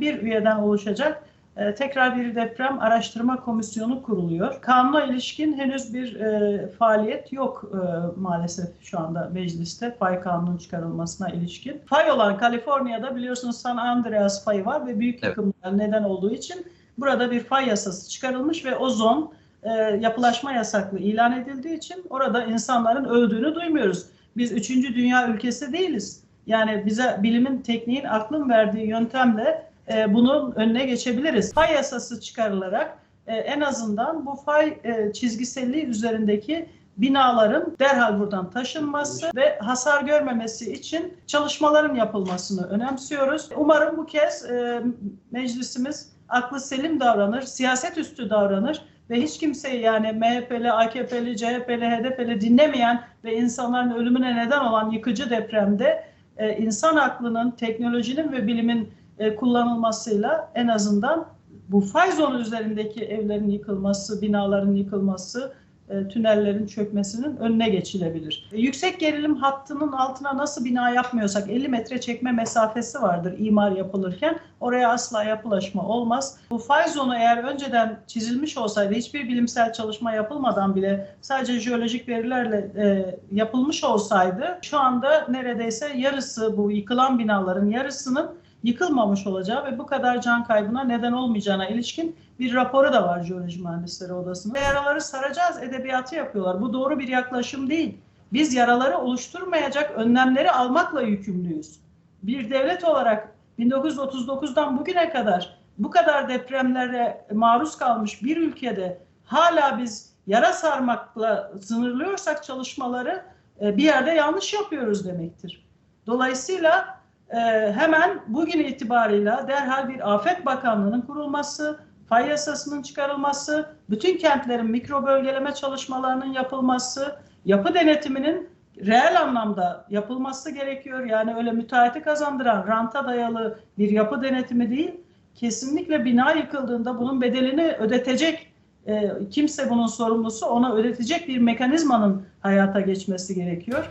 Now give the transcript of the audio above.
21 üyeden oluşacak e, tekrar bir deprem araştırma komisyonu kuruluyor. Kanuna ilişkin henüz bir e, faaliyet yok e, maalesef şu anda mecliste fay kanunun çıkarılmasına ilişkin. Fay olan Kaliforniya'da biliyorsunuz San Andreas fayı var ve büyük Evet. yıkımlar neden olduğu için burada bir fay yasası çıkarılmış ve o zon e, yapılaşma yasaklı ilan edildiği için orada insanların öldüğünü duymuyoruz. Biz üçüncü dünya ülkesi değiliz. Yani bize bilimin, tekniğin, aklın verdiği yöntemle e, bunun önüne geçebiliriz. Fay yasası çıkarılarak e, en azından bu fay e, çizgiselliği üzerindeki binaların derhal buradan taşınması ve hasar görmemesi için çalışmaların yapılmasını önemsiyoruz. Umarım bu kez e, meclisimiz aklı selim davranır, siyaset üstü davranır ve hiç kimseyi yani MHP'li, AKP'li, CHP'li, HDP'li dinlemeyen ve insanların ölümüne neden olan yıkıcı depremde e, insan aklının, teknolojinin ve bilimin e, kullanılmasıyla en azından bu fay zonu üzerindeki evlerin yıkılması, binaların yıkılması, e, tünellerin çökmesinin önüne geçilebilir. E, yüksek gerilim hattının altına nasıl bina yapmıyorsak 50 metre çekme mesafesi vardır imar yapılırken. Oraya asla yapılaşma olmaz. Bu fay zonu eğer önceden çizilmiş olsaydı hiçbir bilimsel çalışma yapılmadan bile sadece jeolojik verilerle e, yapılmış olsaydı şu anda neredeyse yarısı bu yıkılan binaların yarısının yıkılmamış olacağı ve bu kadar can kaybına neden olmayacağına ilişkin bir raporu da var Jeoloji Mühendisleri Odası'nın. Yaraları saracağız edebiyatı yapıyorlar. Bu doğru bir yaklaşım değil. Biz yaraları oluşturmayacak önlemleri almakla yükümlüyüz. Bir devlet olarak 1939'dan bugüne kadar bu kadar depremlere maruz kalmış bir ülkede hala biz yara sarmakla sınırlıyorsak çalışmaları e, bir yerde yanlış yapıyoruz demektir. Dolayısıyla e, hemen bugün itibarıyla derhal bir Afet Bakanlığı'nın kurulması, fay yasasının çıkarılması, bütün kentlerin mikro bölgeleme çalışmalarının yapılması, yapı denetiminin reel anlamda yapılması gerekiyor. Yani öyle müteahhiti kazandıran, ranta dayalı bir yapı denetimi değil, kesinlikle bina yıkıldığında bunun bedelini ödetecek, e, kimse bunun sorumlusu ona ödetecek bir mekanizmanın hayata geçmesi gerekiyor.